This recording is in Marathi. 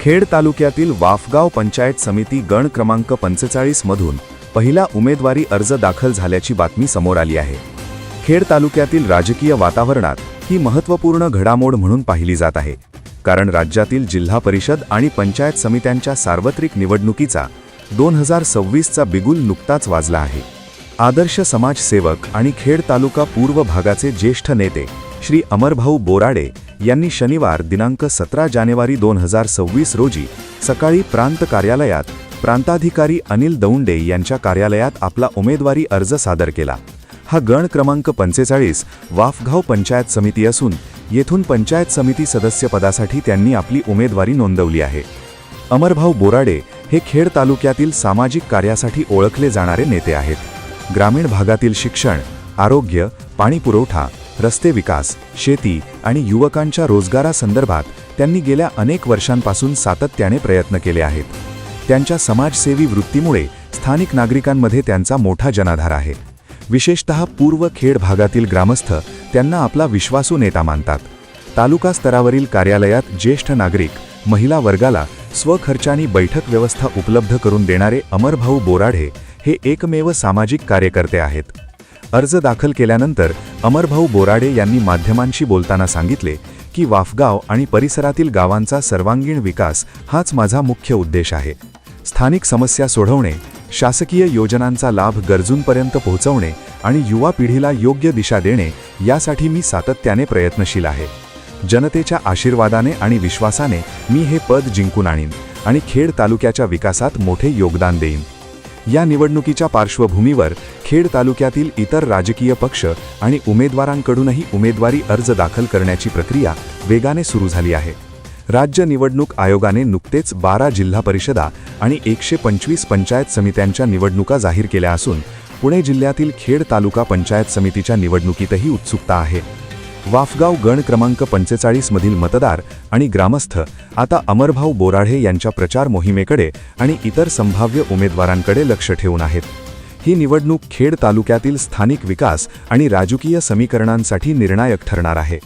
खेड तालुक्यातील वाफगाव पंचायत समिती गण क्रमांक पंचेचाळीस मधून पहिला उमेदवारी अर्ज दाखल झाल्याची बातमी समोर आली आहे. खेड तालुक्यातील राजकीय वातावरणात ही महत्त्वपूर्ण घडामोड म्हणून पाहिली जात आहे. कारण राज्यातील जिल्हा परिषद आणि पंचायत समित्यांच्या सार्वत्रिक निवडणुकीचा दोन हजार सव्वीसचा बिगुल नुकताच वाजला आहे. आदर्श समाजसेवक आणि खेड तालुका पूर्व भागाचे ज्येष्ठ नेते श्री अमरभाऊ बोराडे यांनी शनिवार दिनांक सतरा जानेवारी दोन हजार सव्वीस रोजी सकाळी प्रांत कार्यालयात प्रांताधिकारी अनिल दौंडे यांच्या कार्यालयात आपला उमेदवारी अर्ज सादर केला. हा गण क्रमांक पंचेचाळीस वाफगाव पंचायत समिती असून येथून पंचायत समिती सदस्यपदासाठी त्यांनी आपली उमेदवारी नोंदवली आहे. अमरभाऊ बोराडे हे खेड तालुक्यातील सामाजिक कार्यासाठी ओळखले जाणारे नेते आहेत. ग्रामीण भागातील शिक्षण आरोग्य पाणीपुरवठा रस्ते विकास शेती आणि युवकांच्या रोजगारासंदर्भात त्यांनी गेल्या अनेक वर्षांपासून सातत्याने प्रयत्न केले आहेत. त्यांच्या समाजसेवी वृत्तीमुळे स्थानिक नागरिकांमध्ये त्यांचा मोठा जनाधार आहे. विशेषतः पूर्व खेड भागातील ग्रामस्थ त्यांना आपला विश्वासू नेता मानतात. तालुका स्तरावरील कार्यालयात ज्येष्ठ नागरिक महिला वर्गाला स्वखर्चानी बैठक व्यवस्था उपलब्ध करून देणारे अमरभाऊ बोराढे हे एकमेव सामाजिक कार्यकर्ते आहेत. अर्ज दाखल केल्यानंतर अमरभाऊ बोराडे यांनी माध्यमांशी बोलताना सांगितले की वाफगाव आणि परिसरातील गावांचा सर्वांगीण विकास हाच माझा मुख्य उद्देश आहे. स्थानिक समस्या सोडवणे शासकीय योजनांचा लाभ गरजूंपर्यंत पोहोचवणे आणि युवा पिढीला योग्य दिशा देणे यासाठी मी सातत्याने प्रयत्नशील आहे. जनतेच्या आशीर्वादाने आणि विश्वासाने मी हे पद जिंकून आणीन आणि खेड तालुक्याच्या विकासात मोठे योगदान देईन. या निवडणुकीच्या पार्श्वभूमीवर खेड तालुक्यातील इतर राजकीय पक्ष आणि उमेदवारांकडूनही उमेदवारी अर्ज दाखल करण्याची प्रक्रिया वेगाने सुरू झाली आहे. राज्य निवडणूक आयोगाने नुकतेच बारा जिल्हा परिषदा आणि एकशे पंचवीस पंचायत समित्यांच्या निवडणुका जाहीर केल्या असून पुणे जिल्ह्यातील खेड तालुका पंचायत समितीच्या निवडणुकीतही उत्सुकता आहे. वाफगाव गण क्रमांक पंचेचाळीस मधील मतदार आणि ग्रामस्थ आता अमरभाऊ बोराढे यांच्या प्रचार मोहिमेकडे आणि इतर संभाव्य उमेदवारांकडे लक्ष ठेवून आहेत. ही निवडणूक खेड तालुक्यातील स्थानिक विकास आणि राजकीय समीकरणांसाठी निर्णायक ठरणार आहे.